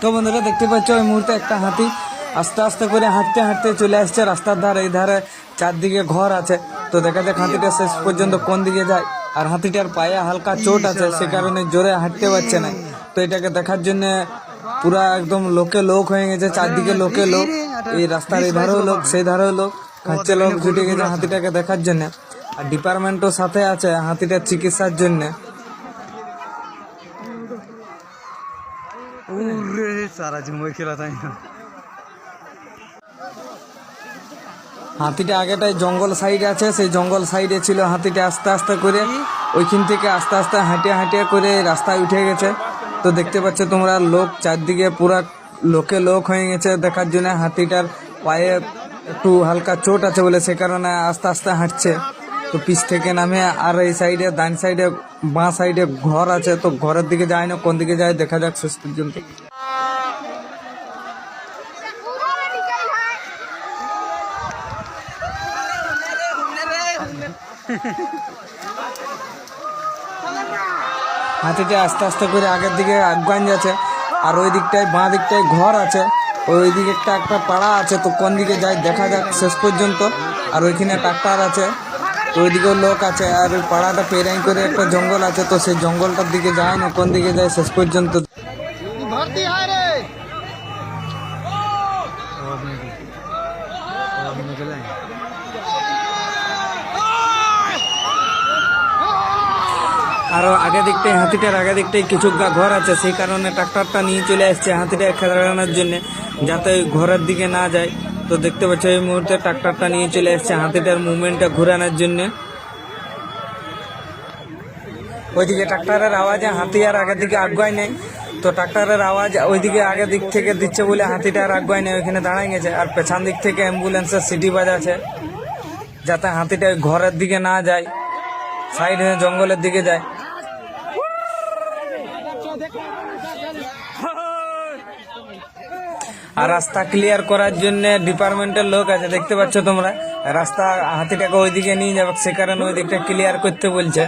তো বন্ধুরা দেখতে পাচ্ছ ওই মুহূর্তে একটা হাতি আস্তে আস্তে করে হাঁটতে হাঁটতে চলে আসছে। রাস্তার ধারে, এই ধারে চারদিকে ঘর আছে। তো দেখা যাক হাতিটা শেষ পর্যন্ত কোন দিকে যায়। আর হাতিটার পায়ে হালকা চোট আছে, সে কারণে জোরে হাঁটতে পারছে না। তো এটাকে দেখার জন্য পুরা একদম লোকে লোক হয়ে গেছে, চারদিকে লোকে লোক। এই রাস্তার এই ধারেও লোক, সেই ধারেও লোক। খাচ্ছে লোক জুটে গেছে হাতিটাকে দেখার জন্য। আর ডিপার্টমেন্টও সাথে আছে হাতিটার চিকিৎসার জন্য। খেলা তাই হাতিটা আগেটাই জঙ্গল সাইড আছে সেই জঙ্গল সাইডে ছিল হাতিটা আস্তে আস্তে করে ওইখান থেকে আস্তে আস্তে হাঁটে হাঁটে করে রাস্তায় উঠে গেছে। তো দেখতে পাচ্ছ তোমরা লোক চারদিকে পুরা লোকে লোক হয়ে গেছে দেখার জন্য হাতিটার পায়ে একটু হালকা চোট আছে বলে সে কারণে আস্তে আস্তে হাঁটছে। তো পিছ থেকে নামে আর এই সাইডে, ডান সাইডে, বাঁ সাইডে ঘর আছে, তো ঘরের দিকে যায় না, কোন দিকে যায় দেখা যাক শেষ পর্যন্ত। হাতিটা আস্তে আস্তে করে আগের দিকে আগান যাচ্ছে, আর ওই দিকটায়, বাঁ দিকটায় ঘর আছে, ওই দিকে একটা একটা পাড়া আছে, তো কোন দিকে যায় দেখা যাক শেষ পর্যন্ত। আর ওইখানে ট্রাক্টর আছে তো ওইদিকেও লোক আছে আর ওই পাড়াটা পেরাই করে একটা জঙ্গল আছে তো সেই জঙ্গলটার দিকে যায় না কোন দিকে যায় শেষ পর্যন্ত। আরও আগে দিকটাই হাতিটার আগে দিকটাই কিছু ঘর আছে সেই কারণে ট্রাক্টরটা নিয়ে চলে আসছে হাতিটা খেলানোর জন্য যাতে ঘরের দিকে না যায়। তো দেখতে পাচ্ছ এই মুহূর্তে ট্রাক্টরটা নিয়ে চলে আসছে হাতিটার মুভমেন্টটা ঘোরানোর জন্য। ওইদিকে ট্রাক্টরের আওয়াজে হাতি আর আগের দিকে আগুয়ায় নেই। তো ট্রাক্টরের আওয়াজ ওইদিকে আগের দিক থেকে দিচ্ছে বলে হাতিটা আর আগুয়ায় নেই, ওইখানে দাঁড়ায় গেছে। আর পেছন দিক থেকে অ্যাম্বুলেন্সের সিটি বাজাচ্ছে, যাতে হাতিটা ঘরের দিকে না যায়, সাইড হয়ে জঙ্গলের দিকে যায়। আর রাস্তা ক্লিয়ার করার জন্য ডিপার্টমেন্টের লোক আছে, দেখতে পাচ্ছ তোমরা? রাস্তা হাতিটাকে ওইদিকে নিয়ে যাবে, সে কারণে ওই দিকটা ক্লিয়ার করতে বলছে।